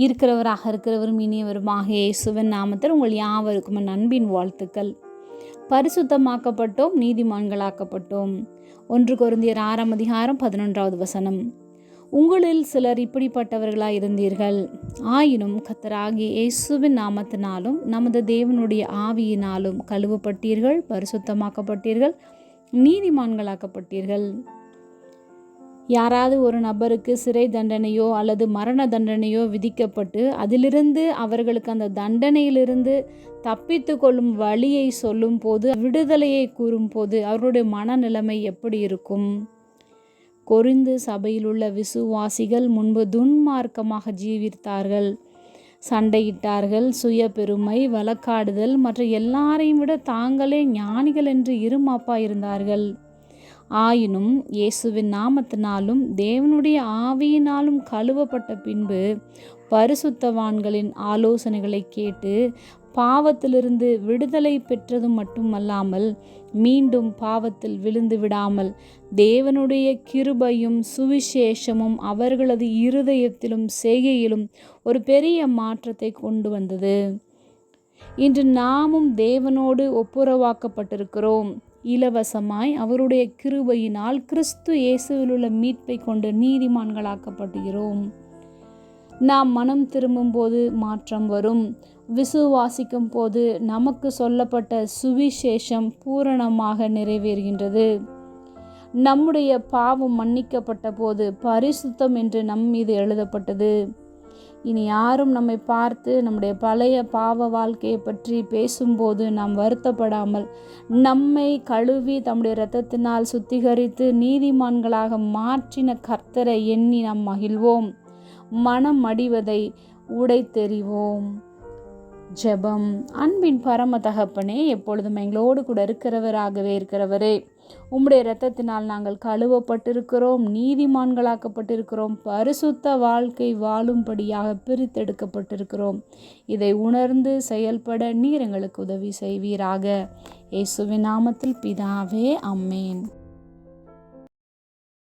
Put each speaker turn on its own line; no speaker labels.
இருக்கிறவராக இருக்கிறவரும் இனியவருமாக இயேசுவின் நாமத்தில் உங்கள் யாவருக்கும் நண்பின் அன்பின் வாழ்த்துக்கள். பரிசுத்தமாக்கப்பட்டோம் நீதிமான்களாக்கப்பட்டோம். ஒன்று குருந்தியர் ஆறாம் அதிகாரம் பதினொன்றாவது வசனம். உங்களில் சிலர் இப்படிப்பட்டவர்களாக இருந்தீர்கள். ஆயினும் கத்தராகி இயேசுவின் நாமத்தினாலும் நமது தேவனுடைய ஆவியினாலும் கழுவப்பட்டீர்கள் பரிசுத்தமாக்கப்பட்டீர்கள் நீதிமான்களாக்கப்பட்டீர்கள். யாராவது ஒரு நபருக்கு சிறை தண்டனையோ அல்லது மரண தண்டனையோ விதிக்கப்பட்டு அதிலிருந்து அவர்களுக்கு அந்த தண்டனையிலிருந்து தப்பித்து கொள்ளும் வழியை சொல்லும் போது விடுதலையை கூறும் போது அவருடைய மனநிலைமை எப்படி இருக்கும்? கொரிந்து சபையில் உள்ள விசுவாசிகள் முன்பு துன்மார்க்கமாக ஜீவித்தார்கள். சண்டையிட்டார்கள் சுய பெருமை வழக்காடுதல் மற்ற எல்லாரையும் விட தாங்களே ஞானிகள் என்று இருமாப்பா இருந்தார்கள். ஆயினும் இயேசுவின் நாமத்தினாலும் தேவனுடைய ஆவியினாலும் கழுவப்பட்ட பின்பு பரிசுத்தவான்களின் ஆலோசனைகளை கேட்டு பாவத்திலிருந்து விடுதலை பெற்றது மட்டுமல்லாமல் மீண்டும் பாவத்தில் விழுந்து விடாமல் தேவனுடைய கிருபையும் சுவிசேஷமும் அவர்களது இருதயத்திலும் செய்கையிலும் ஒரு பெரிய மாற்றத்தை கொண்டு வந்தது. இன்று நாமும் தேவனோடு ஒப்புரவாக்கப்பட்டிருக்கிறோம். இலவசமாய் அவருடைய கிருபையினால் கிறிஸ்து இயேசுவில் உள்ள மீட்பை கொண்டு நீதிமான்களாக்கப்படுகிறோம். நாம் மனம் திரும்பும்போது மாற்றம் வரும். விசுவாசிக்கும் போது நமக்கு சொல்லப்பட்ட சுவிசேஷம் பூரணமாக நிறைவேறுகின்றது. நம்முடைய பாவம் மன்னிக்கப்பட்ட போது பரிசுத்தம் என்று நம் மீது எழுதப்பட்டது. இனி யாரும் நம்மை பார்த்து நம்முடைய பழைய பாவ வாழ்க்கையை பற்றி பேசும்போது நாம் வருத்தப்படாமல் நம்மை கழுவி தம்முடைய இரத்தத்தினால் சுத்திகரித்து நீதிமான்களாக மாற்றின கர்த்தரை எண்ணி நாம் மகிழ்வோம். மனம் அடிவதை உடைத்தெறிவோம். ஜெபம். அன்பின் பரம தகப்பனே எப்பொழுதும் எங்களோடு கூட இருக்கிறவராகவே இருக்கிறவரே. உம்முடைய இரத்தத்தினால் நாங்கள் கழுவப்பட்டிருக்கிறோம் நீதிமான்களாக்கப்பட்டிருக்கிறோம் பரிசுத்த வாழ்க்கை வாழும்படியாக பிரித்தெடுக்கப்பட்டிருக்கிறோம். இதை உணர்ந்து செயல்பட நீர் எங்களுக்கு உதவி செய்வீராக. இயேசுவின் நாமத்தில் பிதாவே அம்மேன்